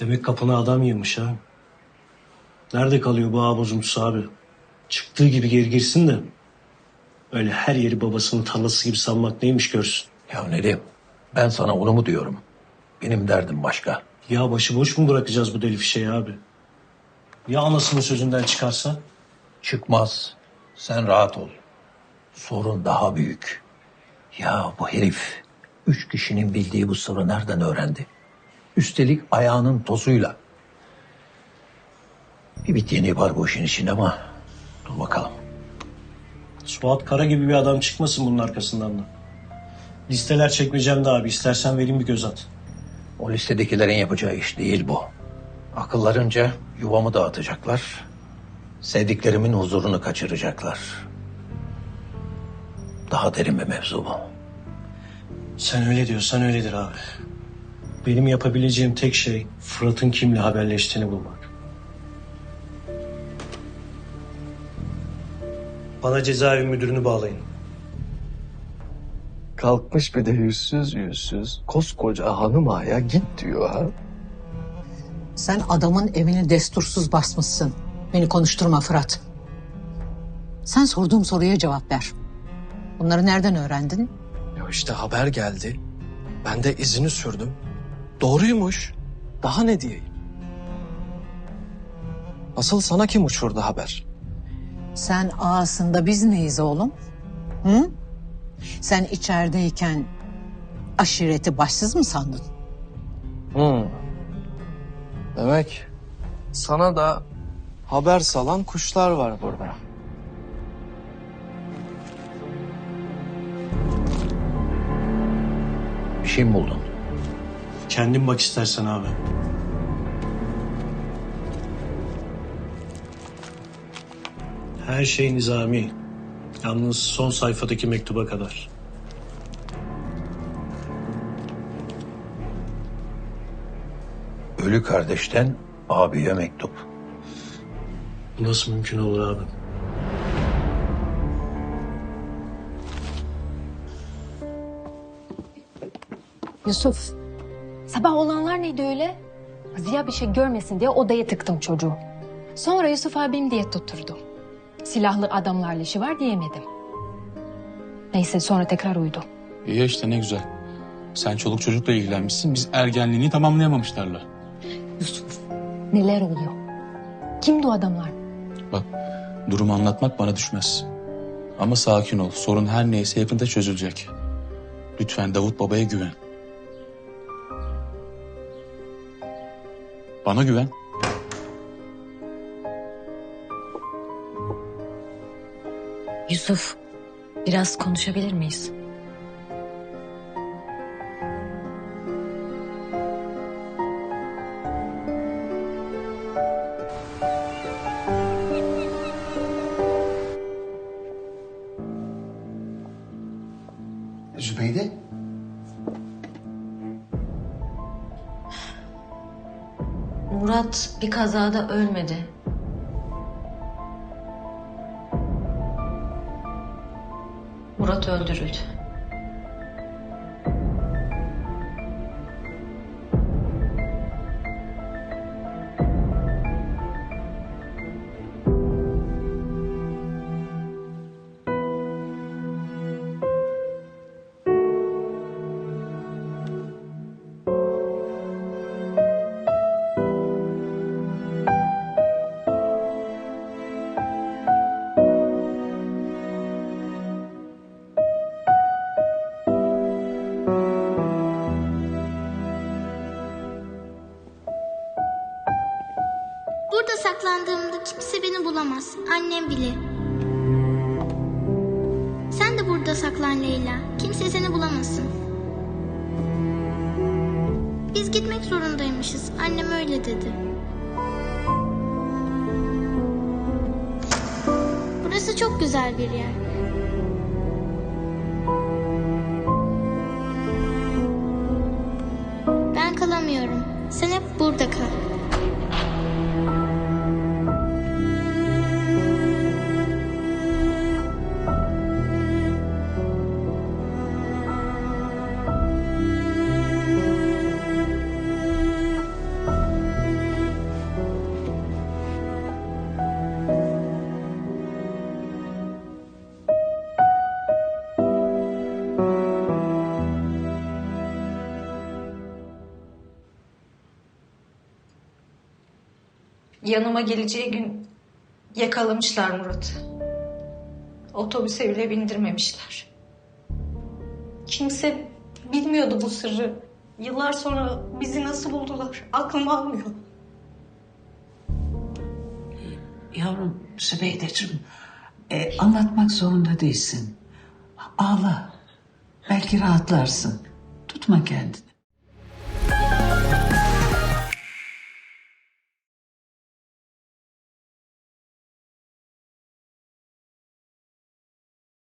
Demek kapına adam yığmış ha. Nerede kalıyor bu ağ bozuntusu abi? Çıktığı gibi geri girsin de. Öyle her yeri babasının tarlası gibi sanmak neymiş görsün. Ya Nedim ben sana onu mu diyorum? Benim derdim başka. Ya başıboş mu bırakacağız bu deli fişeği abi? Ya anasının sözünden çıkarsa? Çıkmaz. Sen rahat ol. Sorun daha büyük. Ya bu herif üç kişinin bildiği bu sırrı nereden öğrendi? Üstelik ayağının tozuyla. Bir bit yeni var bu işin içinde ama dur bakalım. Suat Kara gibi bir adam çıkmasın bunun arkasından da. Listeler çekmeyeceğim de abi. İstersen vereyim bir göz at. O listedekilerin yapacağı iş değil bu. Akıllarınca yuvamı dağıtacaklar. Sevdiklerimin huzurunu kaçıracaklar. Daha derin bir mevzu bu. Sen öyle diyorsan öyledir abi. Benim yapabileceğim tek şey Fırat'ın kimle haberleştiğini bulmak. Bana cezaevi müdürünü bağlayın. Kalkmış bir de yüzsüz yüzsüz koskoca hanım ağaya git diyor ha. Sen adamın evini destursuz basmışsın. Beni konuşturma Fırat. Sen sorduğum soruya cevap ver. Bunları nereden öğrendin? Ya işte haber geldi. Ben de izini sürdüm. Doğruymuş. Daha ne diyeyim? Asıl sana kim uçurdu haber? Sen ağasında biz neyiz oğlum? Hı? Sen içerideyken aşireti başsız mı sandın? Hmm. Demek sana da haber salan kuşlar var burada. Bir şey mi buldun? Kendin bak istersen abi. Her şey nizami. Yalnız son sayfadaki mektuba kadar. Ölü kardeşten abiye mektup. Bu nasıl mümkün olur abi? Yusuf, sabah olanlar neydi öyle? Ziya bir şey görmesin diye odaya tıktım çocuğu. Sonra Yusuf abim diye tutturdu. Silahlı adamlarla işi var diyemedim. Neyse sonra tekrar uyudu. İyi işte ne güzel. Sen çoluk çocukla ilgilenmişsin. Biz ergenliğini tamamlayamamışlarla. Yusuf, neler oluyor? Kimdi o adamlar? Bak durumu anlatmak bana düşmez. Ama sakin ol. Sorun her neyse yakında çözülecek. Lütfen Davut Baba'ya güven. Bana güven. Yusuf, biraz konuşabilir miyiz? Murat bir kazada ölmedi. Murat öldürüldü. Burada saklandığımda kimse beni bulamaz. Annem bile. Sen de burada saklan Leyla. Kimse seni bulamasın. Biz gitmek zorundaymışız. Annem öyle dedi. Burası çok güzel bir yer. Ben kalamıyorum. Sen hep burada kal. Yanıma geleceği gün yakalamışlar Murat'ı. Otobüse bile bindirmemişler. Kimse bilmiyordu bu sırrı. Yıllar sonra bizi nasıl buldular? Aklım almıyor. Yavrum Sübeydeciğim, e, anlatmak zorunda değilsin. Ağla. Belki rahatlarsın. Tutma kendini.